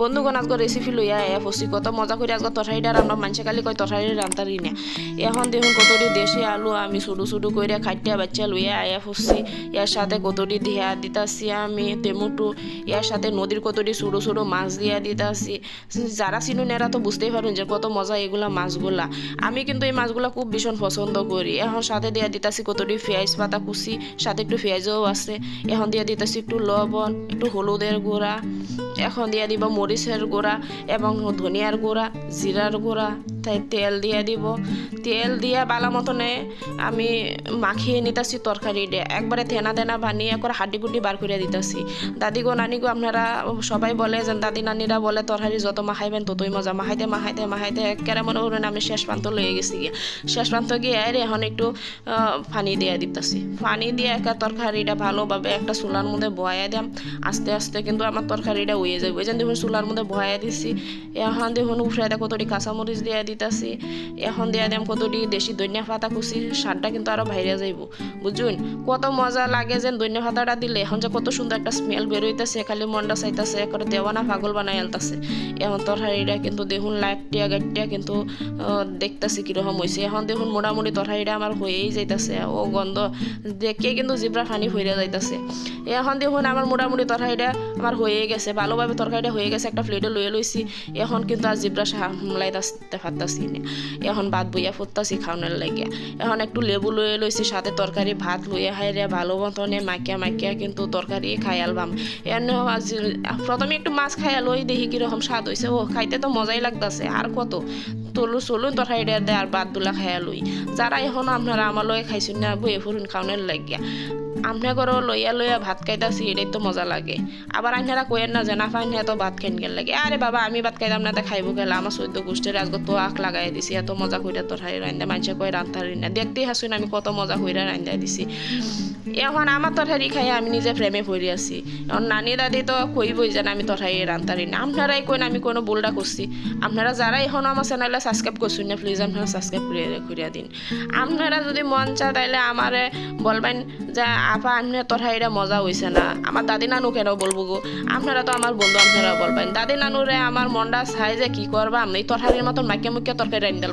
বন্ধুগণ, আজকে রেসিপি লইয়া আয়া ফসি কত মজা করে আজকে তরকারিটা আমরা মানুষে খালি কয় তরকারি রান্তারি না এখন দেখুন কতটি দেশি আলু, আমি শুডু শুডু করে খাইটা বাচ্চা লইয়া আয়া ফসি এর সাথে কতটি দিয়া দিতাছি আমি তেমুটু এর সাথে নদীর কতটি শুডু শুডু মাছ দিয়া দিতাছি যারা চিনুন এরা তো বুঝতেই পারুন যে কত মজা এগুলা মাছগুলা। আমি কিন্তু এই মাছগুলা খুব ভীষণ পছন্দ করি। এখন সাথে দিয়া দিতাছি কতটি পেঁয়াজ, পাতা, কুচি। সাথে একটু পেঁয়াজও আছে। এখন দিয়া দিতেছি একটু লবণ, একটু হলুদের গুঁড়া। এখন দিয়ে দিব মরিচের গুঁড়া এবং ধনিয়ার গুঁড়া, জিরার গুঁড়া। তাই তেল দিয়ে দিব। তেল দিয়ে বালা মতনে আমি মাখিয়ে নিতেছি তরকারি দিয়ে একবারে থেনা থেনা বানিয়ে করে হাড্ডি গুড্ডি বার করে দিতেছি। দাদি গো নানি গো আপনারা সবাই বলে যে, দাদি, নানিরা বলে তরকারি যত মাখাইবেন ততই মজা। মাখাইতে মাখাইতে মাখাইতে একেবারে মনে করেন আমি শেষ প্রান্ত লয়ে গেছি গিয়ে। শেষ প্রান্ত গিয়ে এর এখন একটু পানি দিয়ে দিতেছি। পানি দিয়ে একটা তরকারিটা ভালোভাবে একটা চুলার মধ্যে বয়া দিলাম আস্তে আস্তে কিন্তু আমার তরকারিটা উয়ে যাবে ওই জন্য দেখুন চুলার মধ্যে বয়া দিছি। এখন দেখুন উফরে দেয় কতটি কাঁচামরিচ দিয়ে দিতেছি এখন দিয়ে দিলাম কতটি দেশি ধনিয়া পাতা কুচি, স্বাদটা কিন্তু আরও বাইরে যাইব। বুঝুন, কত মজা লাগে যে ধনিয়া পাতাটা দিলে। এখন যে কত সুন্দর একটা স্মেল বেরোইতেছে খালি মনটা চাইতেছে করে দেওয়ানা পাগল বানাই আলতাছে এখন তরকারিটা কিন্তু দেখুন লাইটিয়া গাইটিয়া কিন্তু দেখতেছি কীরকম হয়েছে এখন দেখুন মোটামুটি তরকারিটা আমার হয়েই যাইতেছে। ও গন্ধ দেখে কিন্তু জিব্রা পানি হইয়া যাইতেছে। এখন দেখুন আমার মোটামুটি তরকারিটা আমার হয়ে গেছে। ভালোভাবে তরকারিটা হয়ে গেছে, একটা প্লেটে লয়ে লইছি। এখন কিন্তু আর জিব্রা সামলাই আসতে পারতাছি না। এখন ভাত বইয়া ফুটতাছি খাওয়ানোর লাগে। এখন একটু লেবু লয়ে লইছি, সাথে তরকারি, ভাত লইয়া খাই রে, ভালো মতনে মাকিয়া মাখিয়া কিন্তু তরকারি খাই আলবাম। এনে আজ প্রথমে একটু মাছ খাই লই দেখি কীরকম স্বাদ হয়েছে ও, খাইতে তো মজাই লাগতাছে, আর কত? তলু চলুন তরকারিটা দে, আর ভাত দুলা খাইয়া লই। যারা এখন আপনারা আমার লগে খাইছেন না, বইয়ে ফুরুন খাওয়ানোর লাগিয়া আপনার ঘরও লইয়া লইয়া ভাত খাইতাছি এটাই তো মজা লাগে। আবার আইনারা কইেন না যে না ফাইন তো ভাত খাইন গেল লাগে। আরে বাবা, আমি ভাত খাইতাম না খাইব গেলে। আমার চৈদ্দ গোষ্ঠীর আজকে তো আখ লাগাই দিছি। এত মজা কইরা তোর হাই রান্দা মানুষে কয় রান্তারি না। দেখতেই হাসুন আমি কত মজা কইরা রান্দাই দিছি। এখন আমার তরকারি খাই আমি নিজে প্রেমে পড়ে আছি। এখন নানি দাদি তো কইবই যে না আমি তরকারি রান্তারি না। আপনারাই কইন আমি কোনো ভুলটা করছি আপনারা যারা এখন আমার চ্যানেলে সাবস্ক্রাইব করছেন না প্লিজ আপনারা সাবস্ক্রাইব করে করিয়া দিন। আপনারা যদি মন চায় তাইলে আমারে বলবেন যে আপা আপনার এটা মজা হয়েছে না। আমার দাদি নানু কেন বলব গো? আপনারা তো আমার বন্ধু আপনারা বলবেন দাদি নানুরে আমার মনটা চাই যে কি করবা আমি তরকারির মতন মাইকে মুখে তরকারি রান্দাল